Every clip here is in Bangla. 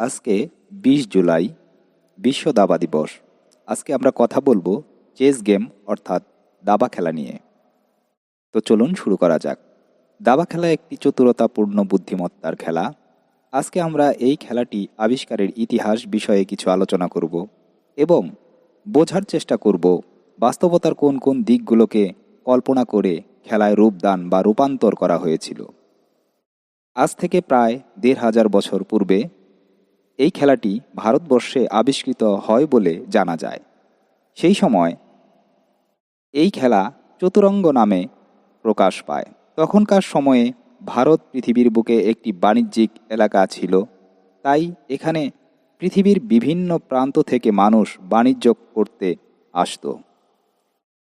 আজকে বিশ জুলাই, বিশ্ব দাবা দিবস। আজকে আমরা কথা বলব চেস গেম, অর্থাৎ দাবা খেলা নিয়ে। তো চলুন শুরু করা যাক। দাবা খেলা একটি চতুরতাপূর্ণ বুদ্ধিমত্তার খেলা। আজকে আমরা এই খেলাটি আবিষ্কারের ইতিহাস বিষয়ে কিছু আলোচনা করব এবং বোঝার চেষ্টা করব বাস্তবতার কোন কোন দিকগুলোকে কল্পনা করে খেলায় রূপদান বা রূপান্তর করা হয়েছিল। আজ থেকে প্রায় দেড় হাজার বছর পূর্বে এই খেলাটি ভারতবর্ষে আবিষ্কৃত হয় বলে জানা যায়। সেই সময় এই খেলা চতুরঙ্গ নামে প্রকাশ পায়। তখনকার সময়ে ভারত পৃথিবীর বুকে একটি বাণিজ্যিক এলাকা ছিল। তাই এখানে পৃথিবীর বিভিন্ন প্রান্ত থেকে মানুষ বাণিজ্য করতে আসতো।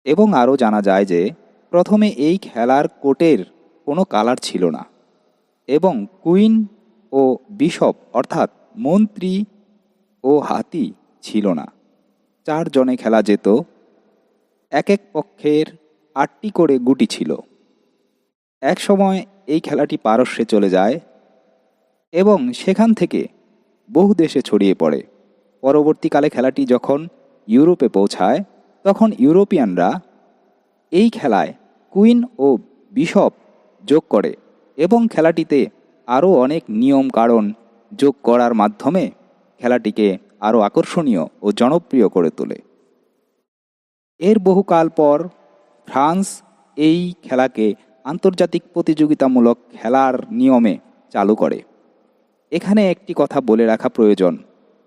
এবং আরও জানা যায় যে, প্রথমে এই খেলার কোটের কোনো কালার ছিল না। এবং কুইন ও বিশপ অর্থাৎ মন্ত্রী ও হাতি ছিল না। চারজনে খেলা যেত। এক এক পক্ষের আটটি করে গুটি ছিল। এক সময় এই খেলাটি পারস্যে চলে যায় এবং সেখান থেকে বহু দেশে ছড়িয়ে পড়ে। পরবর্তীকালে খেলাটি যখন ইউরোপে পৌঁছায়, তখন ইউরোপিয়ানরা এই খেলায় কুইন ও বিশপ যোগ করে এবং খেলাটিতে আরও অনেক নিয়ম কারণ যোগ করার মাধ্যমে খেলাটিকে আরও আকর্ষণীয় ও জনপ্রিয় করে তোলে। এর বহুকাল পর ফ্রান্স এই খেলাকে আন্তর্জাতিক প্রতিযোগিতামূলক খেলার নিয়মে চালু করে। এখানে একটি কথা বলে রাখা প্রয়োজন,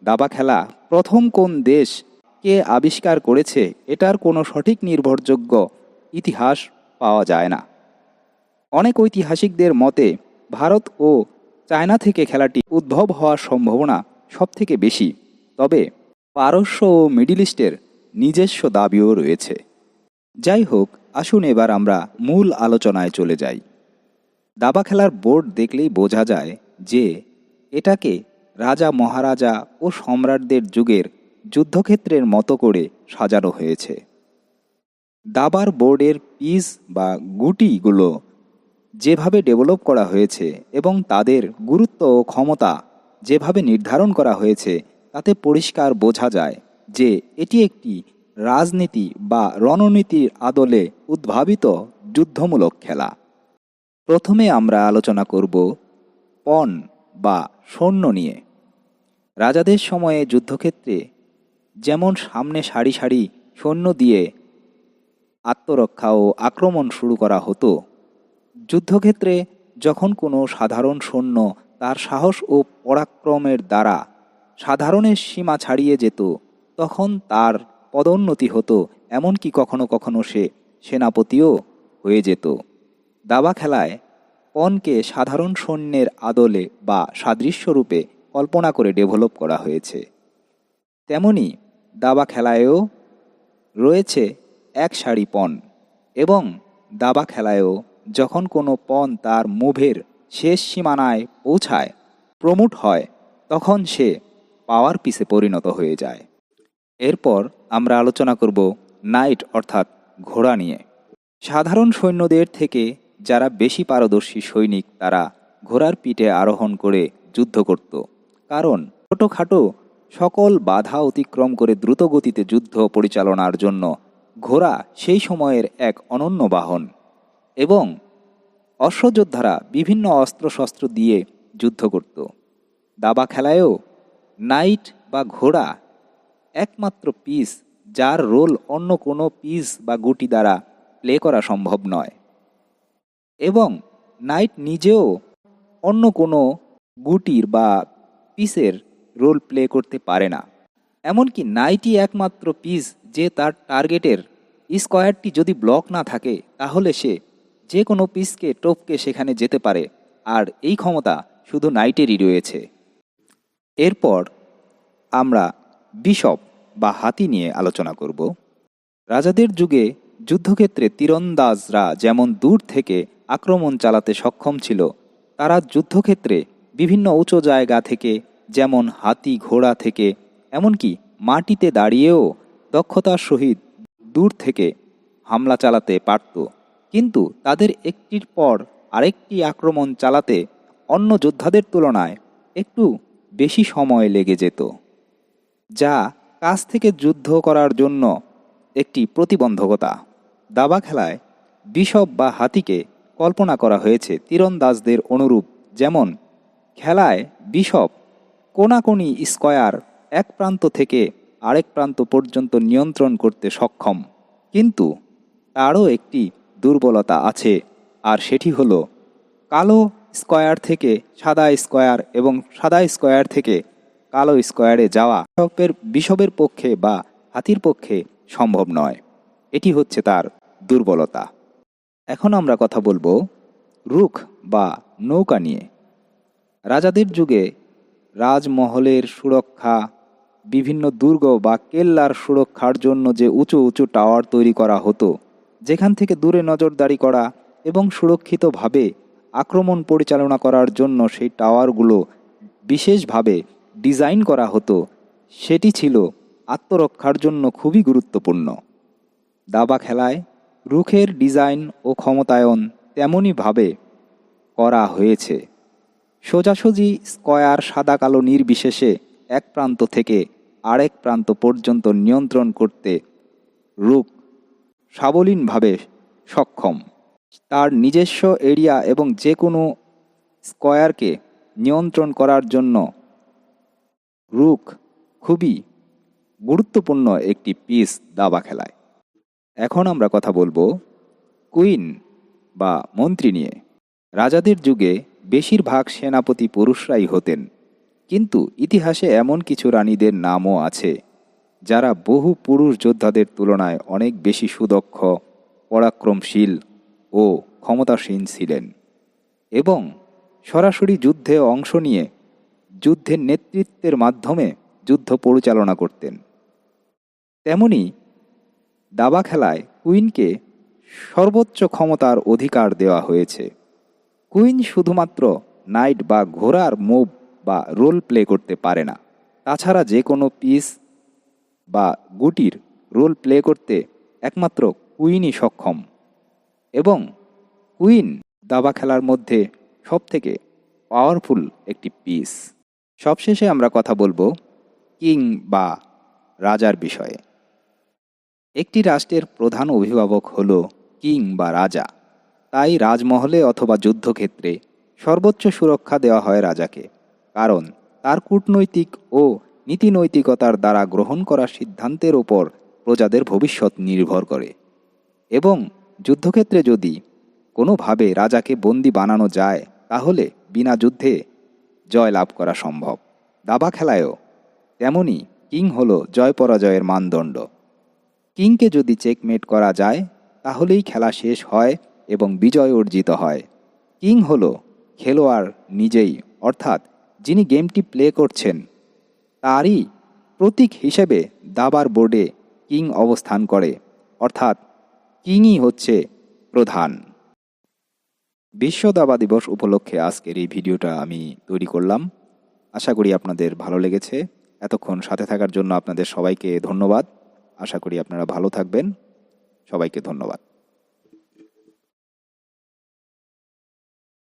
দাবা খেলা প্রথম কোন দেশ কে আবিষ্কার করেছে এটার কোনো সঠিক নির্ভরযোগ্য ইতিহাস পাওয়া যায় না। অনেক ঐতিহাসিকদের মতে, ভারত ও চায়না থেকে খেলাটি উদ্ভব হওয়ার সম্ভাবনা সবথেকে বেশি। তবে পারস্য ও মিডিল ইস্টের নিজস্ব দাবিও রয়েছে। যাই হোক, আসুন এবার আমরা মূল আলোচনায় চলে যাই। দাবা খেলার বোর্ড দেখলেই বোঝা যায় যে এটাকে রাজা, মহারাজা ও সম্রাটদের যুগের যুদ্ধক্ষেত্রের মতো করে সাজানো হয়েছে। দাবার বোর্ডের পিস বা গুটিগুলো যেভাবে ডেভেলপ করা হয়েছে এবং তাদের গুরুত্ব ও ক্ষমতা যেভাবে নির্ধারণ করা হয়েছে, তাতে পরিষ্কার বোঝা যায় যে এটি একটি রাজনীতি বা রণনীতির আদলে উদ্ভাবিত যুদ্ধমূলক খেলা। প্রথমে আমরা আলোচনা করব পণ বা সৈন্য নিয়ে। রাজাদের সময়ে যুদ্ধক্ষেত্রে যেমন সামনে সারি সারি সৈন্য দিয়ে আত্মরক্ষা ও আক্রমণ শুরু করা হতো যুদ্ধক্ষেত্রে যখন কোনো সাধারণ সৈন্য তার সাহস ও পরাক্রমের দ্বারা সাধারণের সীমা ছাড়িয়ে যেত, তখন তার পদোন্নতি হতো, এমনকি কখনো কখনো সে সেনাপতিও হয়ে যেত। দাবা খেলায় পণকে সাধারণ সৈন্যের আদলে বা সাদৃশ্যরূপে কল্পনা করে ডেভেলপ করা হয়েছে। তেমনি দাবা খেলায়ও রয়েছে এক সারি পণ এবং দাবা খেলায়ও যখন কোনো পণ তার মুভের শেষ সীমানায় পৌঁছায় প্রমোট হয়, তখন সে পাওয়ার পিসে পরিণত হয়ে যায়। এরপর আমরা আলোচনা করব নাইট, অর্থাৎ ঘোড়া নিয়ে। সাধারণ সৈন্যদের থেকে যারা বেশি পারদর্শী সৈনিক, তারা ঘোড়ার পিঠে আরোহণ করে যুদ্ধ করত। কারণ ছোটোখাটো সকল বাধা অতিক্রম করে দ্রুত গতিতে যুদ্ধ পরিচালনার জন্য ঘোড়া সেই সময়ের এক অনন্য বাহন। এবং অশ্বযোদ্ধারা বিভিন্ন অস্ত্রশস্ত্র দিয়ে যুদ্ধ করত। দাবা খেলায়ও নাইট বা ঘোড়া একমাত্র পিস যার রোল অন্য কোনো পিস বা গুটি দ্বারা প্লে করা সম্ভব নয়। এবং নাইট নিজেও অন্য কোনো গুটির বা পিসের রোল প্লে করতে পারে না। এমনকি নাইটই একমাত্র পিস যে তার টার্গেটের স্কোয়ারটি যদি ব্লক না থাকে, তাহলে সে যে কোনো পিসকে, টপকে সেখানে যেতে পারে। আর এই ক্ষমতা শুধু নাইটেরই রয়েছে। এরপর আমরা বিশপ বা হাতি নিয়ে আলোচনা করব। রাজাদের যুগে যুদ্ধক্ষেত্রে তীরন্দাজরা যেমন দূর থেকে আক্রমণ চালাতে সক্ষম ছিল, তারা যুদ্ধক্ষেত্রে বিভিন্ন উঁচু জায়গা থেকে, যেমন হাতি ঘোড়া থেকে, এমনকি মাটিতে দাঁড়িয়েও দক্ষতার সহিত দূর থেকে হামলা চালাতে পারত। কিন্তু তাদের একটির পর আরেকটি আক্রমণ চালাতে অন্য যোদ্ধাদের তুলনায় একটু বেশি সময় লেগে যেত, যা কাছ থেকে যুদ্ধ করার জন্য একটি প্রতিবন্ধকতা। দাবা খেলায় বিশপ বা হাতিকে কল্পনা করা হয়েছে তীরন্দাজদের অনুরূপ, যেমন খেলায় বিশপ কোনাকুনি স্কয়ার এক প্রান্ত থেকে আরেক প্রান্ত পর্যন্ত নিয়ন্ত্রণ করতে সক্ষম, কিন্তু তারও একটি দুর্বলতা আছে। আর সেটি হলো, কালো স্কয়ার থেকে সাদা স্কয়ার এবং সাদা স্কয়ার থেকে কালো স্কয়ারে যাওয়া বিশপের বিশপের পক্ষে বা হাতির পক্ষে সম্ভব নয়। এটি হচ্ছে তার দুর্বলতা। এখন আমরা কথা বলব রুখ বা নৌকা নিয়ে। রাজাদের যুগে রাজমহলের সুরক্ষা, বিভিন্ন দুর্গ বা কেল্লার সুরক্ষার জন্য যে উঁচু উঁচু টাওয়ার তৈরি করা হতো যেখান থেকে দূরে নজরদারি করা এবং সুরক্ষিতভাবে আক্রমণ পরিচালনা করার জন্য সেই টাওয়ারগুলো বিশেষভাবে ডিজাইন করা হতো, সেটি ছিল আত্মরক্ষার জন্য খুবই গুরুত্বপূর্ণ। দাবা খেলায় রুখের ডিজাইন ও ক্ষমতায়ন তেমনইভাবে করা হয়েছে। সোজাসুজি স্কয়ার সাদা কালো নির্বিশেষে এক প্রান্ত থেকে আরেক প্রান্ত পর্যন্ত নিয়ন্ত্রণ করতে রুক সাবলীনভাবে সক্ষম। তার নিজস্ব এরিয়া এবং যে কোনো স্কয়ারকে নিয়ন্ত্রণ করার জন্য রুক খুবই গুরুত্বপূর্ণ একটি পিস দাবা খেলায়। এখন আমরা কথা বলব কুইন বা মন্ত্রী নিয়ে। রাজাদের যুগে বেশিরভাগ সেনাপতি পুরুষরাই হতেন, কিন্তু ইতিহাসে এমন কিছু রানীদের নামও আছে। যারা বহু পুরুষ যোদ্ধাদের তুলনায় অনেক বেশি সুদক্ষ, পরাক্রমশীল ও ক্ষমতাসীন ছিলেন এবং সরাসরি যুদ্ধে অংশ নিয়ে যুদ্ধের নেতৃত্বের মাধ্যমে যুদ্ধ পরিচালনা করতেন। তেমনি দাবা খেলায় কুইনকে সর্বোচ্চ ক্ষমতার অধিকার দেওয়া হয়েছে। কুইন শুধুমাত্র নাইট বা ঘোড়ার মুভ বা রোল প্লে করতে পারে না। তাছাড়া যে কোনো পিস বা গুটির রোল প্লে করতে একমাত্র কুইনই সক্ষম। এবং কুইন দাবা খেলার মধ্যে সবথেকে পাওয়ারফুল একটি পিস। সবশেষে আমরা কথা বলব কিং বা রাজার বিষয়ে। একটি রাষ্ট্রের প্রধান অভিভাবক হল কিং বা রাজা। তাই রাজমহলে অথবা যুদ্ধক্ষেত্রে সর্বোচ্চ সুরক্ষা দেওয়া হয় রাজাকে। কারণ তার কূটনৈতিক ও নীতিনৈতিকতার দ্বারা গ্রহণ করা সিদ্ধান্তের ওপর প্রজাদের ভবিষ্যৎ নির্ভর করে। এবং যুদ্ধক্ষেত্রে যদি কোনোভাবে রাজাকে বন্দি বানানো যায়, তাহলে বিনা যুদ্ধে জয় লাভ করা সম্ভব। দাবা খেলায়ও তেমনি কিং হল জয় পরাজয়ের মানদণ্ড। কিংকে যদি চেকমেট করা যায়, তাহলেই খেলা শেষ হয় এবং বিজয় অর্জিত হয়। কিং হল খেলোয়াড় নিজেই, অর্থাৎ যিনি গেমটি প্লে করছেন তারই প্রতীক হিসেবে দাবার বোর্ডে কিং অবস্থান করে, অর্থাৎ কিংই হচ্ছে প্রধান। বিশ্ব দাবা দিবস উপলক্ষে আজকের এই ভিডিওটা আমি তৈরি করলাম। আশা করি আপনাদের ভালো লেগেছে। এতক্ষণ সাথে থাকার জন্য আপনাদের সবাইকে ধন্যবাদ। আশা করি আপনারা ভালো থাকবেন। সবাইকে ধন্যবাদ।